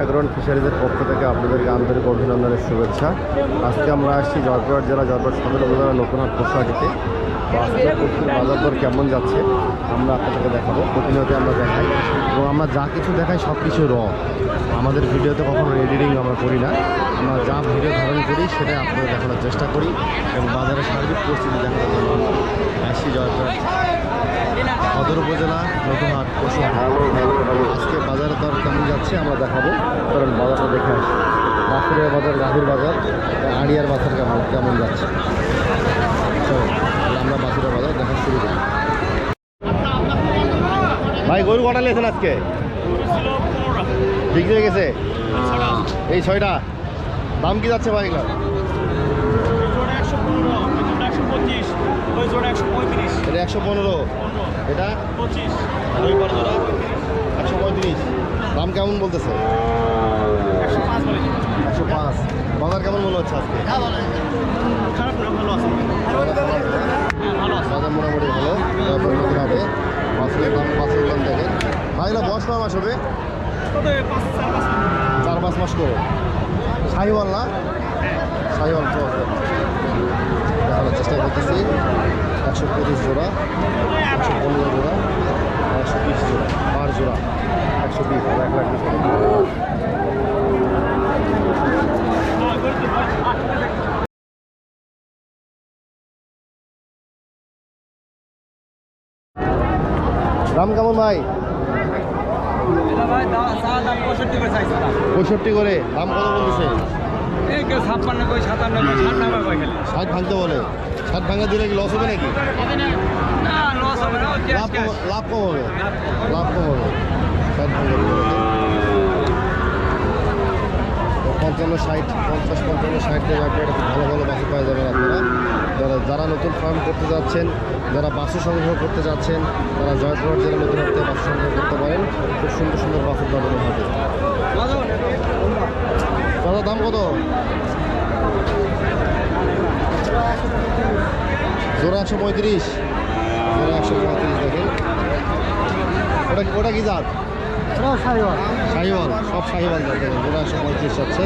অ্যাগ্রন ফিশারিজের পক্ষ থেকে আপনাদেরকে আন্তরিক অভিনন্দনের শুভেচ্ছা। আজকে আমরা আসছি জয়পুরহাট জেলা জয়পুরহাট সদর উপজেলা নতুনহাট পোশাকিতে। আজকে বাজার দর কেমন যাচ্ছে? আমরা আপনাদেরকে দেখাবো। প্রতিনিয়ত আমরা দেখাই। এবং আমরা যা কিছু দেখাই সব কিছু র আমাদের ভিডিওতে কখনো এডিটিং আমরা করি না। আমরা যা ভিডিও ধারণ করি সেটা আপনাদের দেখানোর চেষ্টা করি এবং বাজারের সার্বিক পরিস্থিতি দেখানোর জন্য আসছি জয়পুরহাট সদর উপজেলা, নতুনহাট পশুহাট আজকে বাজারের দর কেমন যাচ্ছে আমরা দেখাবো। কারণ বাজারটা দেখে আসি। বাঁকুড়িয়া বাজার, গাভীর বাজার, আড়িয়ার বাজার কেমন কেমন যাচ্ছে? আমরা বাঁকুড়া বাজার দেখা শুরু করি। ভাই, গরু কটা নিয়েছেন আজকে? বিক্রি হয়ে গেছে? এই ছয়টা? দাম কি যাচ্ছে ভাই এগুলো এটা একশো পনেরো। এটা? একশো পঁয়ত্রিশ। দাম কেমন বলতেছে? একশো পাঁচ বাজার কেমন মনে হচ্ছে আজকে? বাজার মোটামুটি ভালো। হবে। দাম পাঁচের দাম দেখে ভাইরা বয়স কয় মাস হবে চার পাঁচ মাস করে? শাহিওয়াল না? শাহিওয়াল। দেখানোর চেষ্টা করতেছি। একশো পঁচিশ জোড়া, একশো পনেরো জোড়া, একশো বিশ জোড়া পাঁচ জোড়া, একশো বিশ এক লাখ বিশ। দাম কেমন ভাই? পঁয়ষট্টি করে দাম। কত বলতেছে? ষাট ভাঙতে বলে। ষাট ভাঙা দিলে কি লস হবে নাকি? হবে লাভ কম হবে? লাভ কম হবে। ষাট ভাঙা পঞ্চান্ন ষাট পঞ্চাশ পঞ্চান্ন ষাট পরে ভালো ভালো বাসু পাওয়া যাবেন আপনারা। যারা যারা নতুন ফার্ম করতে যাচ্ছেন যারা বাসু সংগ্রহ করতে যাচ্ছেন তারা জয়পুর জেলা নতুন হাতে বাসু সংগ্রহ করতে পারেন। সুন্দর সুন্দর বাসুর পাবেন হবে। দাদা দাম কত? জোড়া একশো পঁয়ত্রিশ। জোড়া একশো পঁয়ত্রিশ দেখেন। ওটা ওটা কি জাত? শাহিওয়াল সব শাহিওয়াল জাত দেখেন। জোড়া একশো পঁয়ত্রিশ যাচ্ছে।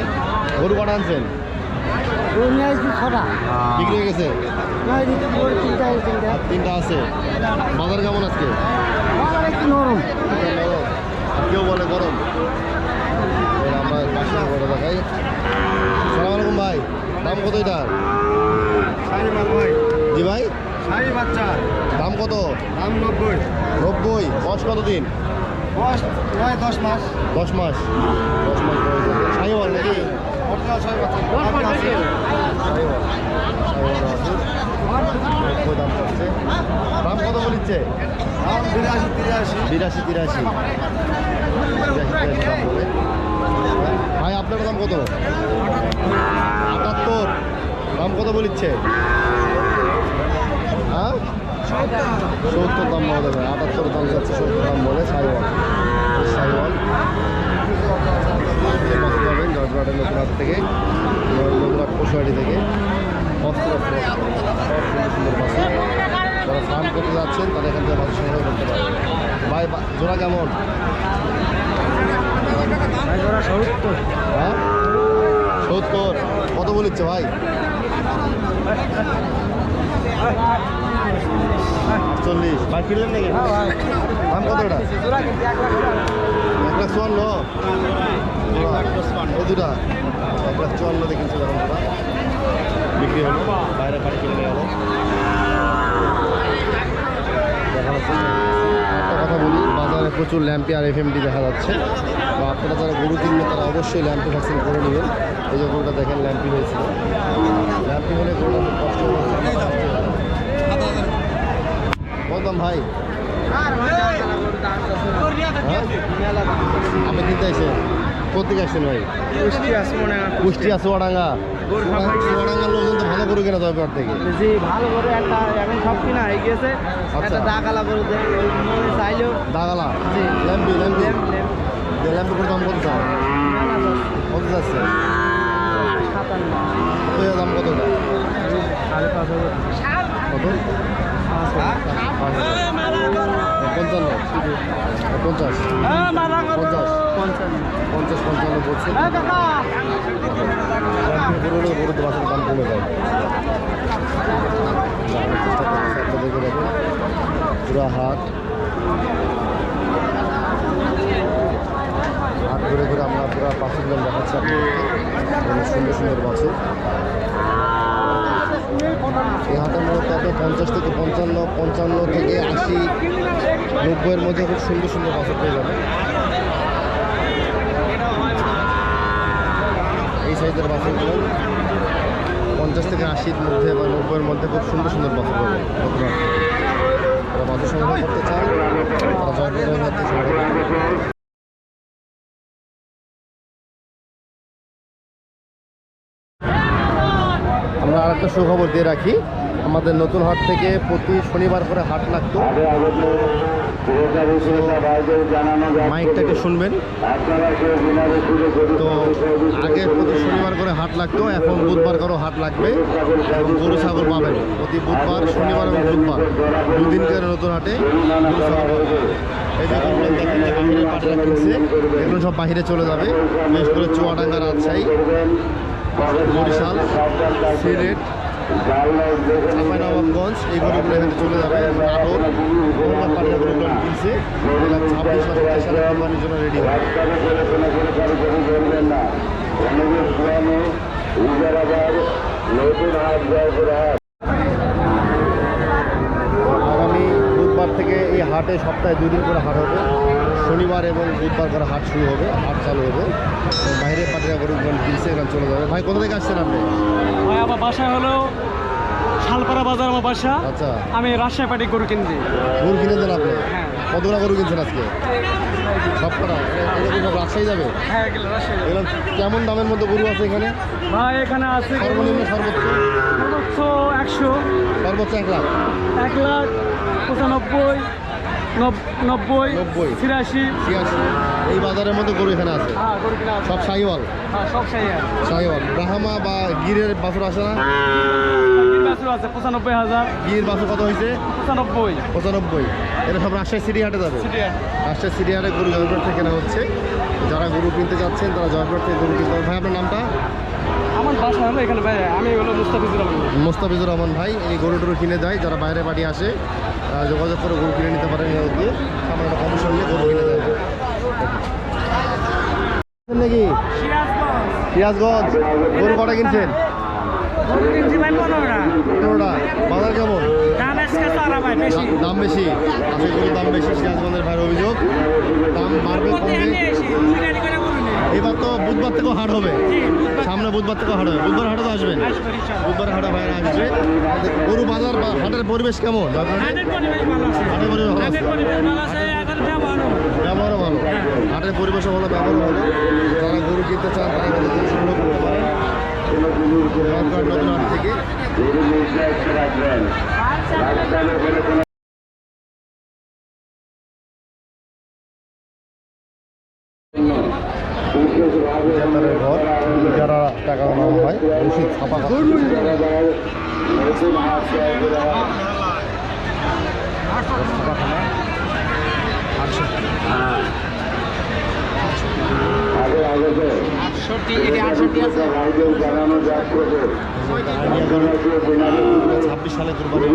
গরু কটা আনছেন? বিক্রি হয়ে গেছে? তিনটা আছে বাজার কেমন আজকে? নরম। কেউ বলে গরম। আমরা পাঁচশো করে দেখাই। সালাম আলাইকুম ভাই দাম কত এটার জি ভাই। শাড়ি বাচ্চা। দাম কত? দাম নব্বই। নব্বই। বয়স কত দিন বয়স নয় দশ মাস। দশ মাস। দশ মাস আছে শাহিওয়াল নাকি অরিজিনাল ছয় বাচ্চা শাহিওয়াল শাহিওয়াল আছে নব্বই দাম পড়ছে দাম কত বলিচ্ছে বিরাশি তিরাশি বিরাশি তিরাশি ভাই আপনার দাম কত আটাত্তর দাম কত বলিচ্ছে হ্যাঁ সত্তর দাম বলে দেবে আটাত্তর দাম যাচ্ছে সত্তর দাম বলে সাইওয়াল সাইওয়াল পাবেন জয়পুরহাটের নতুনহাট থেকে পশুহাটি থেকে যারা ফার্ম করতে যাচ্ছেন তারা এখান থেকে বাসু সংগ্রহ করতে পারেন ভাই জোড়া কেমন হ্যাঁ সত্তর কত বলিচ্ছে ভাই আটচল্লিশ ভাই কিনলেন নাকি দাম চুয়ান্ন দুটা এক লাখ বিক্রি হলো, বাইরে পাড়ি কিনে নিয়ে বাজারে প্রচুর ল্যাম্পি আর এফএমডি দেখা যাচ্ছে। তো আপনারা যারা গরু কিনবেন, তারা অবশ্যই ল্যাম্পি ভ্যাকসিন করে নেবেন। এই যে গরুটা দেখেন ল্যাম্পি হয়েছিল। ল্যাম্পি হলে গরুটা কষ্ট ভাই। হ্যাঁ? আপনি কিনতে কোথেকে আসছেন ভাই? কুষ্টি কুষ্টিয়া চুয়াডাঙ্গা চুয়াডাঙ্গার লোকজন তো ভালো গরু কেনা জয়পুর থেকে? জি ভালো করে একটা এখন সব কিনা হয়ে গেছে আচ্ছা। একটা দাগালা করে চাইলেও। দাগালা? জি। Lumpy lumpy? ল্যাম্প করে দাম কত চাও কত যাচ্ছে? দাম কত কত। পঞ্চান্ন পঞ্চাশ। পঞ্চাশ পঞ্চাশ পঞ্চান্ন বলছে। গরু হলে গরুর বাসের দাম কমে যায়। চেষ্টা করতেছে আপনাদেরকে দেখুন পুরা হাট। হাট ঘুরে ঘুরে আমরা পুরা জন দেখাচ্ছি অনেক সুন্দর সুন্দর বাছুর। এই হাটের মধ্যে আপনি পঞ্চাশ থেকে পঞ্চান্ন পঞ্চান্ন থেকে আশি, নব্বইয়ের মধ্যে খুব সুন্দর সুন্দর বাছুর পেয়ে যাবেন এই সাইজের বাছুরগুলো পঞ্চাশ থেকে আশির মধ্যে বা নব্বইয়ের মধ্যে খুব সুন্দর সুন্দর পাবেন নতুন হাটে। যারা সংগ্রহ করতে চান তারা আরেকটা সুখবর দিয়ে রাখি। আমাদের নতুন হাট থেকে প্রতি শনিবার করে হাট লাগতো। মাইকটা একটু শুনবেন। তো আগে প্রতি শনিবার করে হাট লাগতো, এখন বুধবার করেও হাট লাগবে। এবং গরু ছাগল পাবেন। প্রতি বুধবার, শনিবার এবং বুধবার। দুদিন করে নতুন হাটে গরু ছাগল। এই যে এগুলো সব বাহিরে চলে যাবে। বিশেষ করে চুয়াডাঙ্গা রাজশাহী। বরিশাল সিলেট চাপাইনবাবগঞ্জ এই গরুগুলো এখানে চলে যাবে নাটোর মোহাম্মদ পাটিয়া গরুগুলো কিনছে এগুলো ছাব্বিশ সাতাশ সালে কোরবানির জন্য রেডি হবে আগামী বুধবার থেকে এই হাটে সপ্তাহে দুদিন করে হাট হবে। শনিবার এবং বুধবার করে হাট শুরু হবে হাট চালু হবে। বাইরে পাটিরা গরুগুলো কিনছে এখানে চলে যাবে। ভাই কোথা থেকে আসছেন আপনি? ভাই আমার বাসা হলো শালপাড়া বাজার আমার বাসা। আচ্ছা। আমি রাজশাহী পাটি গরু কিনছি গরু কিনেছেন আপনি? হ্যাঁ। কতগুলো গরু কিনছেন আজকে? রাজশাহী যাবে? হ্যাঁ কেমন দামের মধ্যে গরু আছে এখানে? ভাই এখানে আছে সর্বনিম্ন সর্বোচ্চ? সর্বোচ্চ একশো। সর্বোচ্চ এক লাখ? এক লাখ পঁচানব্বই। নব- নব্বই নব্বই। ছিয়াশি। ছিয়াশি। এই বাজারের মধ্যে গরু এখানে আছে? হ্যাঁ আছে। সব হ্যাঁ সব সেই ব্রাহ্মা বা গিরের বাছুর আসে না? আছে পঁচানব্বই হাজার। গির বাছুর কত হয়েছে? পঁচানব্বই। পঁচানব্বই। এটা সব রাজশাহী যাবে। রাজশাহী গরু জয়পুর থেকে কেনা হচ্ছে। যারা গরু কিনতে যাচ্ছেন তারা জয়পুর থেকে গরু কিনতে হবে ভাই আপনার নামটা? আমার এখানে ভাই আমি হলো মুস্তাফিজুর রহমান। মোস্তাফিজুর রহমান ভাই এই গরু টরু কিনে দেয় যারা বাইরে বাড়ি আসে যোগাযোগ করে গরু কিনে নিতে পারেন গিয়ে সামান্য একটা কমিশন নিয়ে গরু কিনে দেয়। নাকি সিরাজগঞ্জ। গরু কটা কিনছেন? বাজার কেমন? দাম বেশি। আসলে গরুর দাম বেশি সিরাজগঞ্জের ভাইয়ের অভিযোগ। দাম বাড়বে কমবে। এবার তো বুধবার থেকেও হাট হবে। সামনে বুধবার থেকেও হাট হবে। বুধবার হাটে তো আসবেন। বুধবার হাটে ভাইরা আসবে। গরু বাজার বা হাটের পরিবেশ কেমন? হাটের পরিবেশ ভালো ব্যবহারও ভালো। হাটের পরিবেশও ভালো ব্যবহারও ভালো। যারা গরু কিনতে চান তারা কিন্তু গরু সংগ্রহ করতে পারেন। নতুন হাট থেকে। ঠিকাদারের ঘর যারা টাকা নেওয়া হয় রসিদ ছাপা ছাব্বিশ সালে কোরবানি।